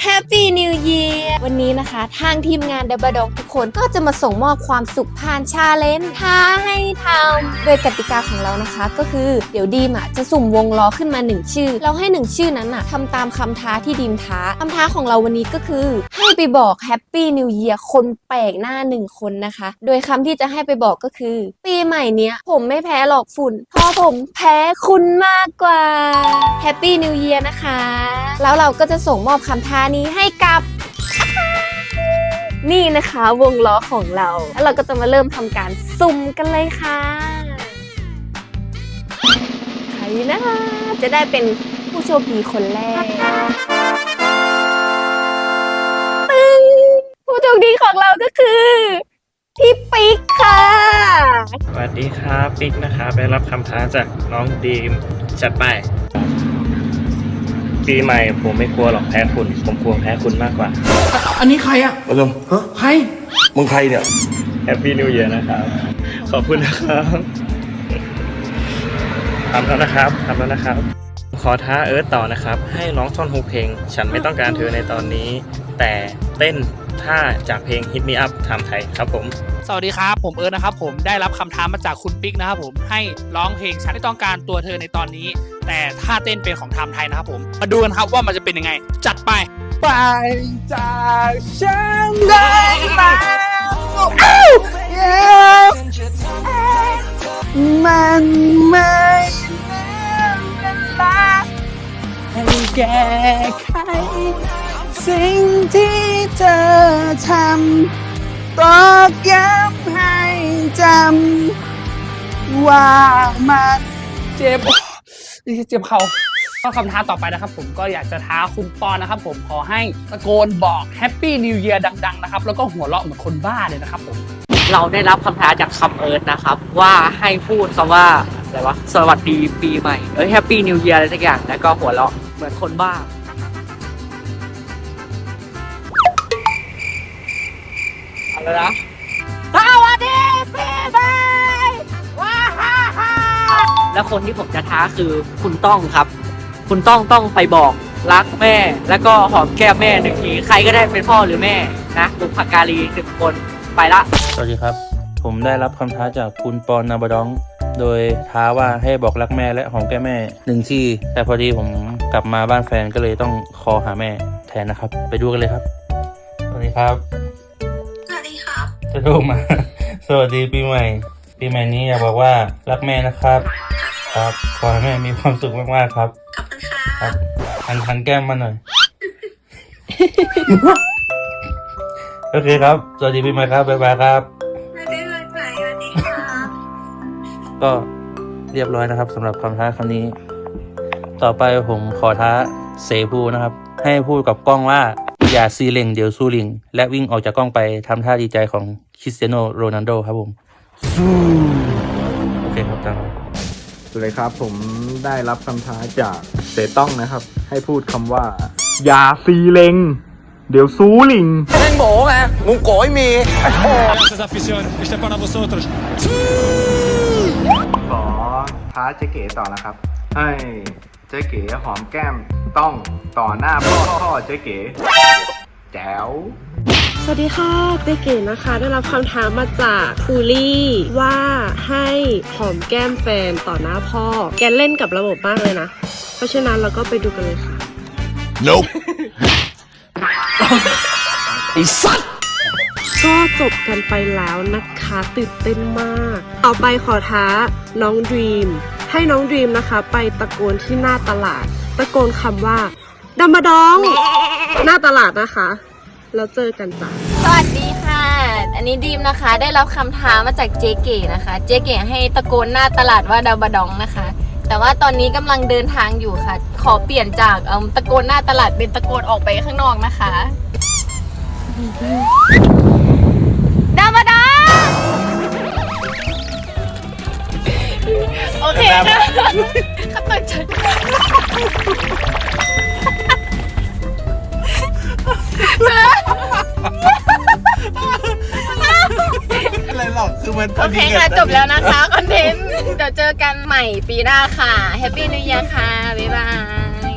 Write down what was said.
Happy New Year! วันนี้นะคะ ทางทีมงานดับบด็อกทุกคนก็จะมาส่งมอบความสุขผ่านชาเลนจ์ท้าให้ทำโดยกติกาของเรานะคะ ก็คือเดี๋ยวดีมอะจะสุ่มวงล้อขึ้นมาหนึ่งชื่อ เราให้หนึ่งชื่อนั้นอะทำตามคำท้าที่ดีมท้าคำท้าของเราวันนี้ก็คือ ให้ไปบอก Happy New Year คนแปลกหน้าหนึ่งคนนะคะ โดยคำที่จะให้ไปบอกก็คือ ปีใหม่เนี้ยผมไม่แพ้หรอกฝุ่นเพราะผมแพ้คุณมากกว่า Happy New Year นะคะ แล้วเราก็จะส่งมอบคำท้านี้ให้กับ นี่นะคะวงล้อของเรา แล้วเราก็จะมาเริ่มทำการสุ่มกันเลยค่ะใครนะจะได้เป็นผู้โชคดีคนแรกตึงผู้โชคดีของเราก็คือพี่ปิ๊กค่ะ สวัสดีครับปิ๊กนะครับได้รับคำท้าจากน้องดีมจัดไป ปีใหม่ ผมไม่กลัวหรอกแพ้คุณ ผมกลัวแพ้คุณมากกว่า อันนี้ใครอะมาเริ่มฮะใครมึงใครเนี่ย แฮปปี้นิวเ a ียร์นะครับ ขอบคุณนะครับทำแล้วนะครับทำแล้วนะครับ ขอท้าเอิร์ธต่อนะครับ ให้ร้องท่อนฮุกเพลง ฉันไม่ต้องการเธอในตอนนี้ แต่เต้น ท่าจากเพลง Hit Me Up ทำไทยครับผม สวัสดีครับ ผมเอิร์ธนะครับผมได้รับคำท้ามาจากคุณปิ๊กนะครับผมให้ร้องเพลงฉันไม่ต้องการตัวเธอในตอนนี้ แต่ท่าเต้นเป็นของไทม์ไทยนะครับผมมาดูกันครับว่ามันจะเป็นยังไง จัดไป ไปจากฉันได้แล้วอ้าวเย้มันไม่เหลือเวลาให้แก้ไข สิ่งที่เธอทำตอกย้ำให้จำว่ามันเจ็บโอ้ยเจ็บเขาก็คำท้าต่อไปนะครับผมก็อยากจะท้าคุณปอนนะครับผมขอให้ตะโกนบอกแฮปปี้นิวเ e a ยร์ดังๆนะครับแล้วก็หัวเราะเหมือนคนบ้าเลยนะครับผมเราได้รับคำท้าจากคำเอิร์ธนะครับ ว่าให้พูดคำว่าอะไรวะสวัสดีปีใหม่เอ้ยแฮปปี้นิวเ e a ยร์อะไรสักอย่างแล้วก็หัวเราะเหมือนคนบ้า อะไรนะ สวัสดีปีใหม่ว้าฮ่าฮ่าแล้วคนที่ผมจะท้าคือคุณต้องครับ คุณต้องต้องไปบอกรักแม่ แล้วก็หอมแก้มแม่หนึ่งทีใครก็ได้เป็นพ่อหรือแม่นะบุพการีหนึ่งคนไปละ สวัสดีครับ ผมได้รับคำท้าจากคุณปอนนาบดอง โดยท้าว่าให้บอกรักแม่และหอมแก้มแม่หนึ่งที่ แต่พอดีผมกลับมาบ้านแฟนก็เลยต้องคอหาแม่แทนนะครับ ไปดูกันเลยครับ สวัสดีครับสวัสดีครับ จะโทรมา สวัสดีปีใหม่ ปีใหม่นี้อยากบอกว่ารักแม่นะครับ ครับขอให้แม่มีความสุขมากๆครับ ขอบคุณครัครับบหันหันแก้มมาหน่อย โอเคครับ สวัสดีปีใหม่ครับ บ๊ายบายครับสวัสดีวันใหม่สวัสดีครับก็เรียบร้อยนะครับสำหรับคำท้าครั้งนี้ ต่อไปผมขอท้าเสภูนะครับ ให้พูดกับกล้องว่าอ ย่าซีเล็งเดี๋ยวสู้ลิง และวิ่งออกจากกล้องไปทำท่าดีใจของคริสเตียโนโรนัลโดครับผมสู้โอเคครับตามนั้นสวัสดีครับ ผมได้รับคำท้าจากเสต้องนะครับ ให้พูดคำว่า อย่าซีเลง เดี๋ยวซูลิงเล่นโบไงมุงโกยมีขอท้าเจ๊เก๋ต่อนะครับ ให้เจ๊เก๋หอมแก้ม ต้องต่อหน้าพ่อพ่อเจ๊เก๋แจ๋วสวัสดีค่ะเจ๊เก๋นะคะ ได้รับคำถามมาจากคูลี่ว่าให้หอมแก้มแฟนต่อหน้าพ่อ แกเล่นกับระบบมากเลยนะ เพราะฉะนั้นเราก็ไปดูกันเลยค่ะ nope ไอ้สัตว์ก็จบกันไปแล้วนะคะ ตื่นเต้นมากเอาไปขอท้าน้องดรีม ให้น้องดีมนะคะ ไปตะโกนที่หน้าตลาด ตะโกนคำว่าดัมบดอง หน้าตลาดนะคะ แล้วเจอกันจ้ะสวัสดีค่ะ อันนี้ดีมนะคะ ได้รับคำท้ามาจากเจเก๋นะคะ เจเก๋ให้ตะโกนหน้าตลาดว่าดาวบดองนะคะ แต่ว่าตอนนี้กำลังเดินทางอยู่ค่ะ ขอเปลี่ยนจากเอิ่มตะโกนหน้าตลาดเป็นตะโกนออกไปข้างนอกนะคะ ขับตังใจอะไรหรอกคือมันโอเคค่ะจบแล้วนะคะ คอนเทนต์เดี๋ยวเจอกันใหม่ปีหน้าค่ะ แฮปปี้นิว e ย r ค่ะ บ๊ายบาย